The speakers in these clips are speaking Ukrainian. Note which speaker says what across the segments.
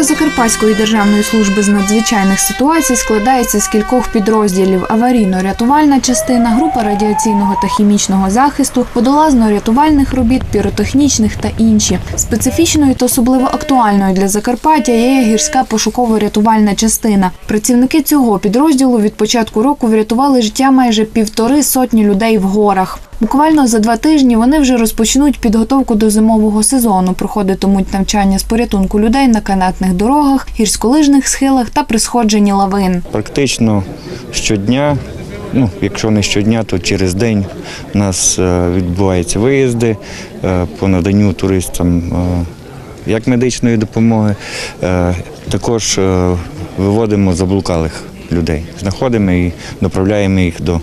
Speaker 1: Структура Закарпатської державної служби з надзвичайних ситуацій складається з кількох підрозділів: аварійно-рятувальна частина, група радіаційного та хімічного захисту, водолазно-рятувальних робіт, піротехнічних та інші. Специфічною та особливо актуальною для Закарпаття є гірська пошуково-рятувальна частина. Працівники цього підрозділу від початку року врятували життя майже півтори сотні людей в горах. Буквально за два тижні вони вже розпочнуть підготовку до зимового сезону. Проходитимуть навчання з порятунку людей на канатних дорогах, гірськолижних схилах та при сходженні лавин.
Speaker 2: Практично щодня, ну якщо не щодня, то через день у нас е, відбуваються виїзди е, по наданню туристам е, як медичної допомоги, також виводимо заблукалих людей, знаходимо і доправляємо їх до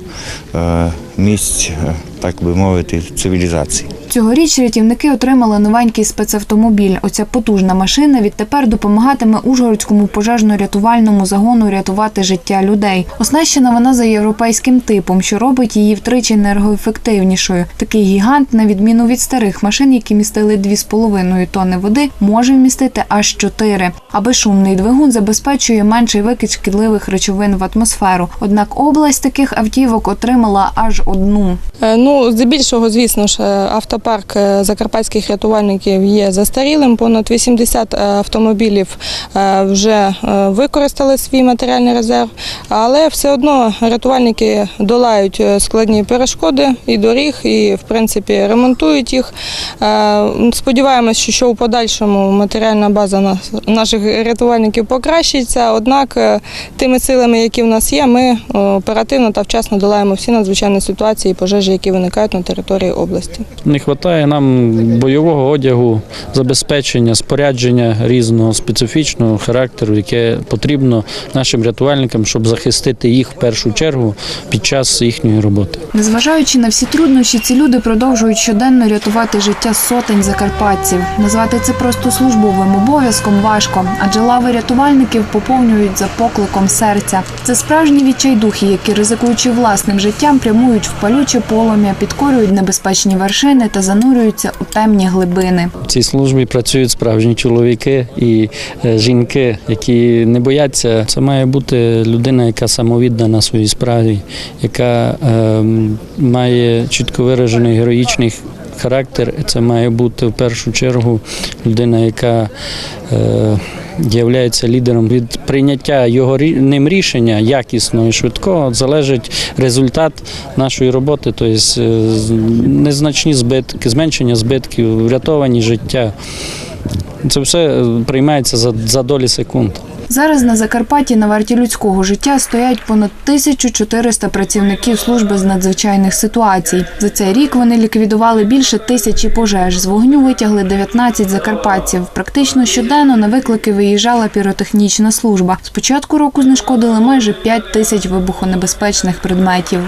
Speaker 2: місць, так би мовити, цивілізації.
Speaker 1: Цьогоріч рятівники отримали новенький спецавтомобіль. Оця потужна машина відтепер допомагатиме Ужгородському пожежно-рятувальному загону рятувати життя людей. Оснащена вона за європейським типом, що робить її втричі енергоефективнішою. Такий гігант, на відміну від старих машин, які містили 2,5 тонни води, може вмістити аж 4. А безшумний двигун забезпечує менший викид шкідливих речовин в атмосферу. Однак область таких автівок отримала аж одну.
Speaker 3: Ну, здебільшого, звісно ж, е, автопарк е, закарпатських рятувальників є застарілим. Понад 80 е, автомобілів вже використали свій матеріальний резерв, але все одно рятувальники долають складні перешкоди і доріг, і в принципі ремонтують їх. Сподіваємось, що- у подальшому матеріальна база наших рятувальників покращиться. Однак тими силами, які в нас є, ми оперативно та вчасно долаємо всі надзвичайні ситуації і пожежі, які виникають на території області.
Speaker 4: Не вистачає нам бойового одягу, забезпечення, спорядження різного специфічного характеру, яке потрібно нашим рятувальникам, щоб захистити їх в першу чергу під час їхньої роботи.
Speaker 1: Незважаючи на всі труднощі, ці люди продовжують щоденно рятувати життя сотень закарпатців. Назвати це просто службовим обов'язком важко, адже лави рятувальників поповнюють за покликом серця. Це справжні відчайдухи, які ризикуючи власним життям, прямують в палюче полум'я, підкорюють небезпечні вершини та занурюються у темні глибини.
Speaker 4: В цій службі працюють справжні чоловіки і е, жінки, які не бояться. Це має бути людина, яка самовіддана своїй справі, яка е, має чітко виражений героїчний характер. Це має бути в першу чергу людина, яка е, є лідером від прийняття його ним рішення якісного і швидкого залежить результат нашої роботи, тобто незначні збитки, зменшення збитків, врятовані життя. Це все е, приймається за, за долі секунд.
Speaker 1: Зараз на Закарпатті на варті людського життя стоять понад 1400 працівників служби з надзвичайних ситуацій. За цей рік вони ліквідували більше тисячі пожеж. З вогню витягли 19 закарпатців. Практично щоденно на виклики виїжджала піротехнічна служба. З початку року знешкодили майже 5 тисяч вибухонебезпечних предметів.